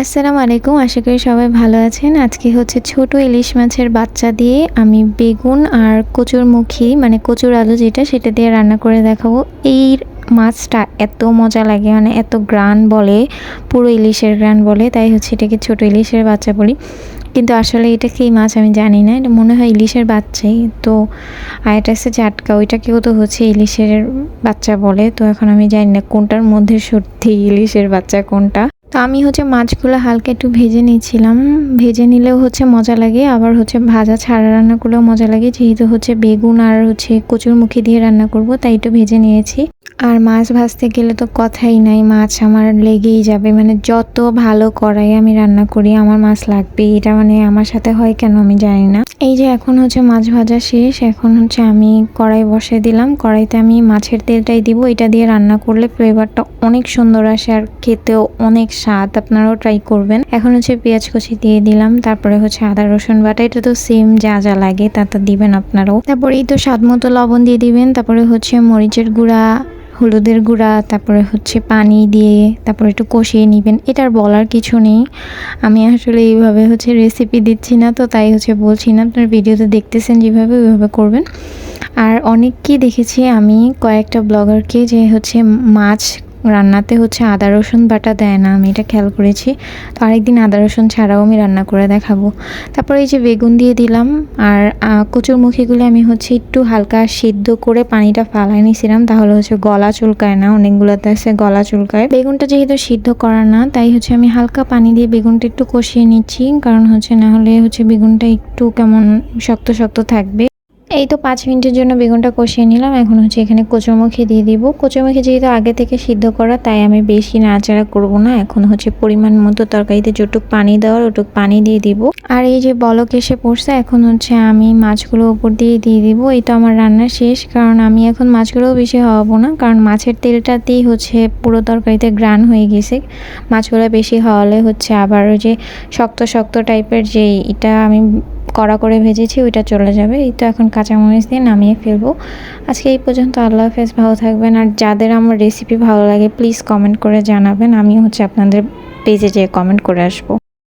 আসসালামু আলাইকুম, আশা করি সবাই ভালো আছেন। আজকে হচ্ছে ছোট ইলিশ মাছের বাচ্চা দিয়ে আমি বেগুন আর কচুর মুখী মানে কচুর আলু যেটা, সেটা দিয়ে রান্না করে দেখাবো। এই মাছটা এত মজা লাগে মানে এত গ্রান বলে, পুরো ইলিশের গ্রান বলে, তাই হচ্ছে এটাকে ছোট ইলিশের বাচ্চা বলি। কিন্তু আসলে এটা কি মাছ আমি জানি না, এটা মনে হয় ইলিশের বাচ্চাই। তো হচ্ছে জাটকা ওইটাকেও তো হচ্ছে ইলিশের বাচ্চা বলে। তো এখন আমি জানি না কোনটার মধ্যে সত্যি ইলিশের বাচ্চা, কোনটা। তো আমি হচ্ছে মাছগুলো হালকা একটু ভেজে নিয়েছিলাম। ভেজে নিলেও হচ্ছে মজা লাগে, আবার হচ্ছে ভাজা ছাড়া রান্না করলেও মজা লাগে। যেহেতু হচ্ছে বেগুন আর হচ্ছে কচুরমুখী দিয়ে রান্না করব, তাই একটু ভেজে নিয়েছি। আর মাছ ভাজতে গেলে তো কথাই নাই, মাছ আমার লেগেই যাবে। মানে যত ভালো করাই আমি রান্না করি, আমার মাছ লাগবে এটা মানে আমার সাথে হয় কেন আমি জানি না। এই যে এখন হচ্ছে মাছ ভাজা শেষ, এখন হচ্ছে আমি কড়াই বসে দিলাম। কড়াইতে আমি মাছের তেলটাই দিব, এটা দিয়ে রান্না করলে ফ্লেভারটা অনেক সুন্দর আসে, আর খেতেও অনেক স্বাদ আপনারাও ট্রাই করবেন। এখন হচ্ছে পেঁয়াজ কুচি দিয়ে দিলাম, তারপরে হচ্ছে আদা, রসুন বাটা, এটা তো সেম যা যা লাগে, তা তো দিবেন আপনারাও। তারপরে এই তো স্বাদ মতো লবণ দিয়ে দিবেন, তারপরে হচ্ছে মরিচের গুঁড়া, হলুদের গুঁড়া, তারপরে হচ্ছে পানি দিয়ে, তারপরে একটু কষিয়ে নেবেন। এটার বলার কিছু নেই। আমি আসলে এইভাবে হচ্ছে রেসিপি দিচ্ছি না, তো তাই হচ্ছে বলছি না। আপনার ভিডিওতে দেখতেছেন যেভাবে, ওইভাবে করবেন। আর অনেককেই দেখেছি আমি, কয়েকটা ব্লগারকে যে হচ্ছে মাছ রান্নাতে হচ্ছে আদা, রসুন, বাটা দেয় না, আমি এটা খেয়াল করেছি। তো আরেকদিন আদা, রসুন ছাড়াও আমি রান্না করে দেখাবো। তারপরে এই যে বেগুন দিয়ে দিলাম, আর কচুর মুখিগুলো আমি হচ্ছে একটু হালকা সিদ্ধ করে পানিটা ফালাই নিয়েছিলাম তাহলে হচ্ছে গলা চুলকায় না, অনেকগুলোতে আছে গলা চুলকায়। বেগুনটা যেহেতু সিদ্ধ করা না, তাই হচ্ছে আমি হালকা পানি দিয়ে বেগুনটা একটু কষিয়ে নিচ্ছি, কারণ হচ্ছে না হলে হচ্ছে বেগুনটা একটু কেমন শক্ত শক্ত থাকবে। এই তো পাঁচ মিনিটের জন্য বেগুনটা কষিয়ে নিলাম। এখন হচ্ছে এখানে কচুরমুখী দিয়ে দিব। কচুরমুখী যেহেতু আগে থেকে সিদ্ধ করা, তাই আমি বেশি নাড়াচাড়া করব না। এখন হচ্ছে পরিমাণ মতো তরকারিতে যেটুক পানি দেওয়ার, ওটুক পানি দিয়ে দিব। আর এই যে বলক এসে পড়ছে, এখন হচ্ছে আমি মাছগুলো উপর দিয়ে দিয়ে দিব। এই তো আমার রান্না শেষ, কারণ আমি এখন মাছগুলোও বেশি হওয়াবো না, কারণ মাছের তেলটাতেই হচ্ছে পুরো তরকারিতে গ্রান হয়ে গেছে। মাছগুলো বেশি হওয়ালে হচ্ছে আবার যে শক্ত শক্ত টাইপের যে এটা আমি কড়া করে ভেজেছি, ওইটা চলে যাবে। এই তো এখন কাঁচামরিচ দিয়ে নামিয়ে ফেলব। আজকে এই পর্যন্ত আল্লাহ হাফেজ, ভালো থাকবেন। আর যাদের আমার রেসিপি ভালো লাগে প্লিজ কমেন্ট করে জানাবেন। আমি হচ্ছে আপনাদের পেজে যেয়ে কমেন্ট করে আসব।